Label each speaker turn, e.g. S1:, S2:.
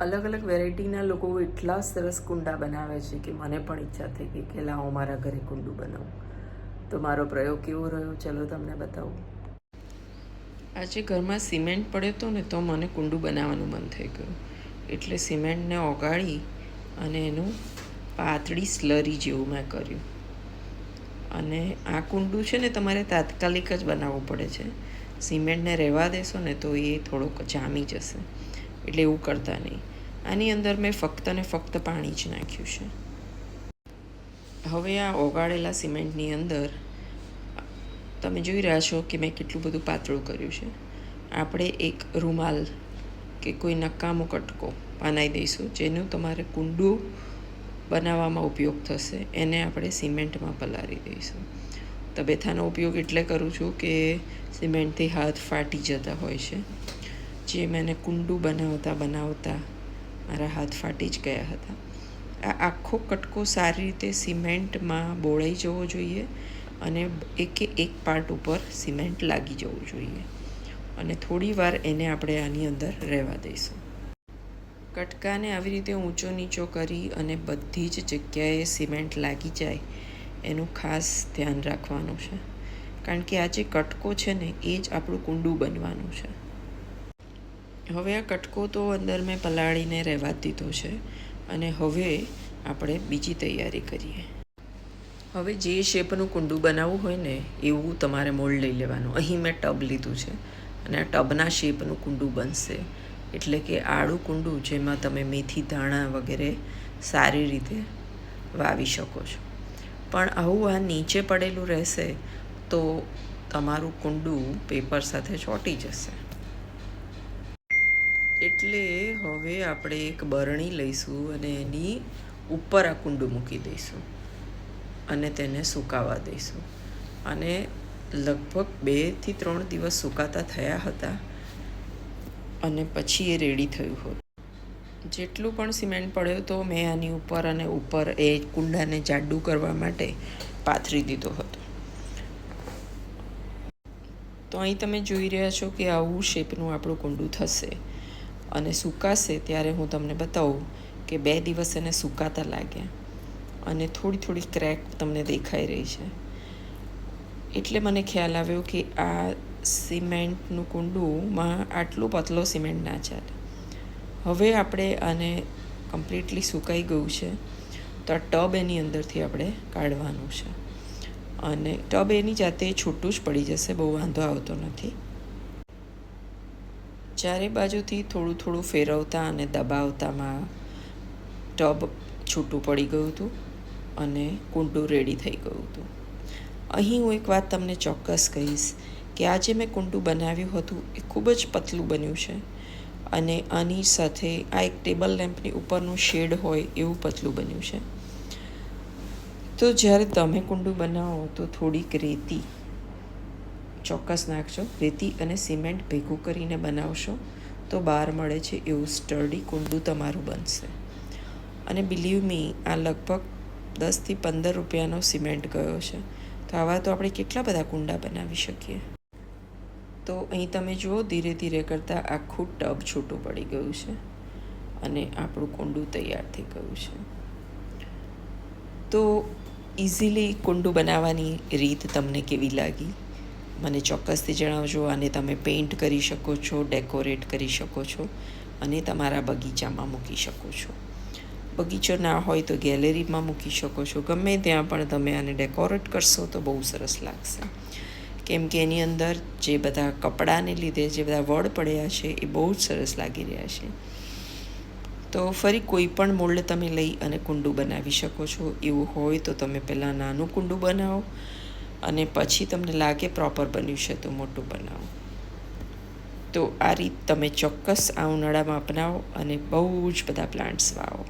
S1: અલગ અલગ વેરાયટીના લોકો એટલા સરસ કુંડા બનાવે છે કે મને પણ ઈચ્છા થઈ ગઈ કે લાવો મારા ઘરે કુંડું બનાવું. તો મારો પ્રયોગ કેવો રહ્યો? ચલો તમને બતાવું. આજે ઘરમાં સિમેન્ટ પડ્યો હતો ને, તો મને કુંડું બનાવવાનું મન થઈ ગયું. એટલે સિમેન્ટને ઓગાળી અને એનું પાતળી સ્લરી જેવું મેં કર્યું. અને આ કુંડું છે ને, તમારે તાત્કાલિક જ બનાવવું પડે છે. સિમેન્ટને રહેવા દેશો ને, તો એ થોડોક જામી જશે. એટલે એવું કરતા નહીં. આની અંદર મેં ફક્ત ને ફક્ત પાણી જ નાખ્યું છે. હવે આ ઓગાળેલા સિમેન્ટની અંદર તમે જોઈ રહ્યા છો કે મેં કેટલું બધું પાતળું કર્યું છે. આપણે એક રૂમાલ કે કોઈ નકામો કટકો બનાવી દઈશું, જેનું તમારે કુંડું બનાવવામાં ઉપયોગ થશે. એને આપણે સિમેન્ટમાં પલાળી દઈશું. તબેથાનો ઉપયોગ એટલે કરું છું કે સિમેન્ટથી હાથ ફાટી જતા હોય છે. જે મેં કુંડું બનાવતા બનાવતા મારા હાથ ફાટી જ ગયા હતા. આ આખો કટકો સારી રીતે સિમેન્ટમાં બોળાઈ જવો જોઈએ અને એકે એક પાર્ટ ઉપર સિમેન્ટ લાગી જવું જોઈએ. અને થોડી વાર એને આપણે આની અંદર રહેવા દઈશું. કટકાને આવી રીતે ઊંચો નીચો કરી અને બધી જ જગ્યાએ સિમેન્ટ લાગી જાય, એનું ખાસ ધ્યાન રાખવાનું છે. કારણ કે આ જે કટકો છે ને, એ જ આપણું કુંડું બનવાનું છે. હવે આ કટકો તો અંદર મેં પલાળીને રહેવા દીધો છે અને હવે આપણે બીજી તૈયારી કરીએ. હવે જે શેપનું કુંડું બનાવવું હોય ને, એવું તમારે મોલ્ડ લઈ લેવાનું. અહીં મેં ટબ લીધું છે અને આ ટબના શેપનું કુંડું બનશે. એટલે કે આડું કુંડું જેમાં તમે મેથી, ધાણા વગેરે સારી રીતે વાવી શકો છો. પણ આવું આ નીચે પડેલું રહેશે તો તમારું કુંડું પેપર સાથે ચોંટી જશે. એટલે હવે આપણે એક બરણી લઈશું અને એની ઉપર આ કુંડું મૂકી દઈશું અને તેને સુકાવા દઈશું. અને લગભગ બેથી ત્રણ દિવસ સુકાતા થયા હતા અને પછી એ રેડી થયું હતું. જેટલું પણ સિમેન્ટ પડ્યો તો મેં આની ઉપર અને ઉપર એ કુંડાને જાડું કરવા માટે પાથરી દીધો હતો. તો અહીં તમે જોઈ રહ્યા છો કે આવું શેપનું આપણું કુંડું થશે. અને સુકાશે ત્યારે હું તમને બતાવું કે બે દિવસ એને સુકાતા લાગ્યા. અને થોડી થોડી ક્રેક તમને દેખાઈ રહી છે. એટલે મને ખ્યાલ આવ્યો કે આ સિમેન્ટનું કુંડુંમાં આટલું પતલો સિમેન્ટ ના ચાલે. હવે આપણે આને કમ્પ્લીટલી સુકાઈ ગયું છે. તો આ ટબ એની અંદરથી આપણે કાઢવાનું છે. અને ટબ એની જાતે છૂટું જ પડી જશે, બહુ વાંધો આવતો નથી. ચારે બાજુથી થોડું થોડું ફેરવતા અને દબાવતામાં ટબ છૂટું પડી ગયું હતું અને કુંડું રેડી થઈ ગયું હતું. અહીં હું એક વાત તમને ચોક્કસ કહીશ કે આજે મેં કુંડું બનાવ્યું હતું એ ખૂબ જ પતલું બન્યું છે અને આની સાથે આ એક ટેબલ લેમ્પની ઉપરનું શેડ હોય એવું પતલું બન્યું છે. તો જ્યારે તમે કુંડું બનાવો તો થોડીક રેતી ચોક્કસ નાખજો. રેતી અને સિમેન્ટ ભેગું કરીને બનાવશો તો બહાર મળે છે એવું સ્ટર્ડી કુંડું તમારું બનશે. અને બિલીવ મી આ લગભગ દસથી પંદર રૂપિયાનો સિમેન્ટ ગયો છે. તો આવા તો આપણે કેટલા બધા કુંડા બનાવી શકીએ? તો અહીં તમે જુઓ, ધીરે ધીરે કરતાં આખું ટબ છૂટું પડી ગયું છે અને આપણું કુંડું તૈયાર થઈ ગયું છે. તો ઇઝીલી કુંડું બનાવવાની રીત તમને કેવી લાગી? મને ચોક્કસથી જણાવજો અને તમે પેઇન્ટ કરી શકો છો ડેકોરેટ કરી શકો છો અને તમારા બગીચામાં મૂકી શકો છો. બગીચો ના હોય તો ગેલેરીમાં મૂકી શકો છો. ગમે ત્યાં પણ તમે આને ડેકોરેટ કરશો તો બહુ સરસ લાગશે. કેમ કે એની અંદર જે બધા કપડાને લીધે જે બધા વડ પડ્યા છે એ બહુ જ સરસ લાગી રહ્યા છે. તો ફરી કોઈ પણ મોલ્ડ તમે લઈ અને કુંડું બનાવી શકો છો. એવું હોય તો તમે પહેલાં નાનું કુંડું બનાવો. અને પછી તમને લાગે પ્રોપર બન્યું છે, તો મોટું બનાવો. તો આ રીત તમે ચોક્કસ આ ઉનાળામાં અપનાવો અને બહુ જ બધા પ્લાન્ટ્સ વાવો.